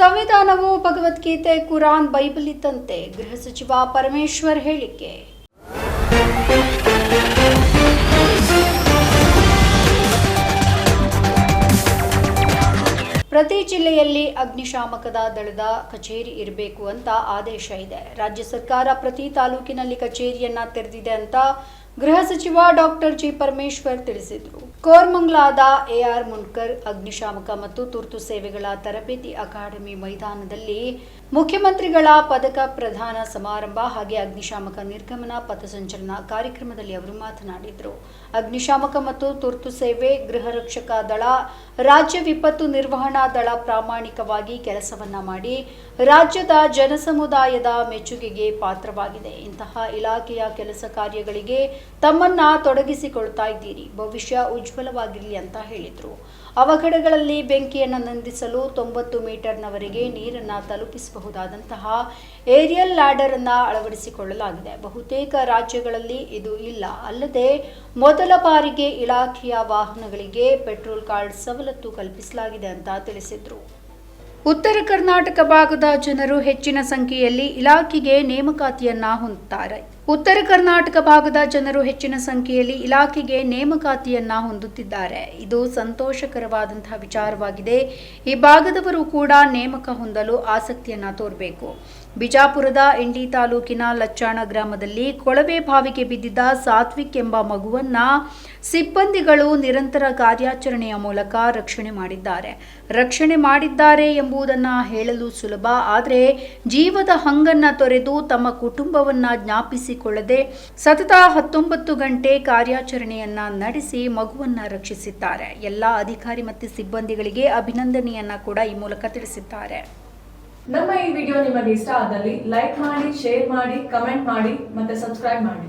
ಸಂವಿಧಾನವು ಭಗವದ್ಗೀತೆ, ಕುರಾನ್ ಬೈಬಲ್ ಇದ್ದಂತೆ ಗೃಹ ಸಚಿವ ಪರಮೇಶ್ವರ್ ಹೇಳಿಕೆ. ಪ್ರತಿ ಜಿಲ್ಲೆಯಲ್ಲಿ ಅಗ್ನಿಶಾಮಕದ ದಳದ ಕಚೇರಿ ಇರಬೇಕು ಅಂತ ಆದೇಶ ಇದೆ. ರಾಜ್ಯ ಸರ್ಕಾರ ಪ್ರತಿ ತಾಲೂಕಿನಲ್ಲಿ ಕಚೇರಿಯನ್ನ ತೆರೆದಿದೆ ಅಂತ ಗೃಹ ಸಚಿವ ಡಾಕ್ಟರ್ ಜಿ ಪರಮೇಶ್ವರ್ ತಿಳಿಸಿದರು. ಕೋರ್ಮಂಗ್ಲಾದ ಎಆರ್ ಮುನ್ಕರ್, ಅಗ್ನಿಶಾಮಕ ಮತ್ತು ತುರ್ತು ಸೇವೆಗಳ ತರಬೇತಿ ಅಕಾಡೆಮಿ ಮೈದಾನದಲ್ಲಿ ಮುಖ್ಯಮಂತ್ರಿಗಳ ಪದಕ ಪ್ರದಾನ ಸಮಾರಂಭ ಹಾಗೆ ಅಗ್ನಿಶಾಮಕ ನಿರ್ಗಮನ ಪಥಸಂಚಲನ ಕಾರ್ಯಕ್ರಮದಲ್ಲಿ ಅವರು ಮಾತನಾಡಿದರು. ಅಗ್ನಿಶಾಮಕ ಮತ್ತು ತುರ್ತು ಸೇವೆ, ಗೃಹ ರಕ್ಷಕ ದಳ ರಾಜ್ಯ ವಿಪತ್ತು ನಿರ್ವಹಣಾ ದಳ ಪ್ರಾಮಾಣಿಕವಾಗಿ ಕೆಲಸವನ್ನ ಮಾಡಿ ರಾಜ್ಯದ ಜನಸಮುದಾಯದ ಮೆಚ್ಚುಗೆಗೆ ಪಾತ್ರವಾಗಿದೆ. ಇಂತಹ ಇಲಾಖೆಯ ಕೆಲಸ ಕಾರ್ಯಗಳಿಗೆ ತಮ್ಮನ್ನ ತೊಡಗಿಸಿಕೊಳ್ತಾ ಇದ್ದೀರಿ. ಭವಿಷ್ಯ ಉಜ್ವಲವಾಗಿರಲಿ ಅಂತ ಹೇಳಿದರು. ಅವಘಡಗಳಲ್ಲಿ ಬೆಂಕಿಯನ್ನು ನಂದಿಸಲು ತೊಂಬತ್ತು ಮೀಟರ್ನವರೆಗೆ ನೀರನ್ನು ತಲುಪಿಸಬಹುದಾದಂತಹ ಏರಿಯಲ್ ಲ್ಯಾಡರ್ ಅನ್ನು ಅಳವಡಿಸಿಕೊಳ್ಳಲಾಗಿದೆ. ಬಹುತೇಕ ರಾಜ್ಯಗಳಲ್ಲಿ ಇದು ಇಲ್ಲ. ಅಲ್ಲದೆ ಮೊದಲ ಬಾರಿಗೆ ಇಲಾಖೆಯ ವಾಹನಗಳಿಗೆ ಪೆಟ್ರೋಲ್ ಕಾರ್ಡ್ ಸವಲತ್ತು ಕಲ್ಪಿಸಲಾಗಿದೆ ಅಂತ ತಿಳಿಸಿದರು. ಉತ್ತರ ಕರ್ನಾಟಕ ಭಾಗದ ಜನರು ಹೆಚ್ಚಿನ ಸಂಖ್ಯೆಯಲ್ಲಿ ಇಲಾಖೆಗೆ ನೇಮಕಾತಿಯನ್ನ ಹೊಂದುತ್ತಾರೆ. ಉತ್ತರ ಕರ್ನಾಟಕ ಭಾಗದ ಜನರು ಹೆಚ್ಚಿನ ಸಂಖ್ಯೆಯಲ್ಲಿ ಇಲಾಖೆಗೆ ನೇಮಕಾತಿಯನ್ನ ಹೊಂದುತ್ತಿದ್ದಾರೆ. ಇದು ಸಂತೋಷಕರವಾದಂತಹ ವಿಚಾರವಾಗಿದೆ. ಈ ಭಾಗದವರು ಕೂಡ ನೇಮಕ ಹೊಂದಲು ಆಸಕ್ತಿಯನ್ನ ತೋರಬೇಕು. ಬಿಜಾಪುರದ ಇಂಡಿ ತಾಲೂಕಿನ ಲಚ್ಚಾಣ ಗ್ರಾಮದಲ್ಲಿ ಕೊಳವೆ ಬಾವಿಗೆ ಬಿದ್ದಿದ್ದ ಸಾತ್ವಿಕ್ ಎಂಬ ಮಗುವನ್ನ ಸಿಬ್ಬಂದಿಗಳು ನಿರಂತರ ಕಾರ್ಯಾಚರಣೆಯ ಮೂಲಕ ರಕ್ಷಣೆ ಮಾಡಿದ್ದಾರೆ. ರಕ್ಷಣೆ ಮಾಡಿದ್ದಾರೆ ಎಂಬುದನ್ನ ಹೇಳಲು ಸುಲಭ, ಆದರೆ ಜೀವದ ಹಂಗನ್ನ ತೊರೆದು ತಮ್ಮ ಕುಟುಂಬವನ್ನ ಜ್ಞಾಪಿಸಿಕೊಳ್ಳದೆ ಸತತ ಹತ್ತೊಂಬತ್ತು ಗಂಟೆ ಕಾರ್ಯಾಚರಣೆಯನ್ನ ನಡೆಸಿ ಮಗುವನ್ನ ರಕ್ಷಿಸಿದ್ದಾರೆ. ಎಲ್ಲಾ ಅಧಿಕಾರಿ ಮತ್ತು ಸಿಬ್ಬಂದಿಗಳಿಗೆ ಅಭಿನಂದನೆಯನ್ನ ಕೂಡ ಈ ಮೂಲಕ ತಿಳಿಸಿದ್ದಾರೆ. ನಮ್ಮ ಈ ವಿಡಿಯೋ ನಿಮಗೆ ಇಷ್ಟ ಆದಲ್ಲಿ ಲೈಕ್ ಮಾಡಿ, ಶೇರ್ ಮಾಡಿ, ಕಮೆಂಟ್ ಮಾಡಿ ಮತ್ತೆ ಸಬ್ಸ್ಕ್ರೈಬ್ ಮಾಡಿ.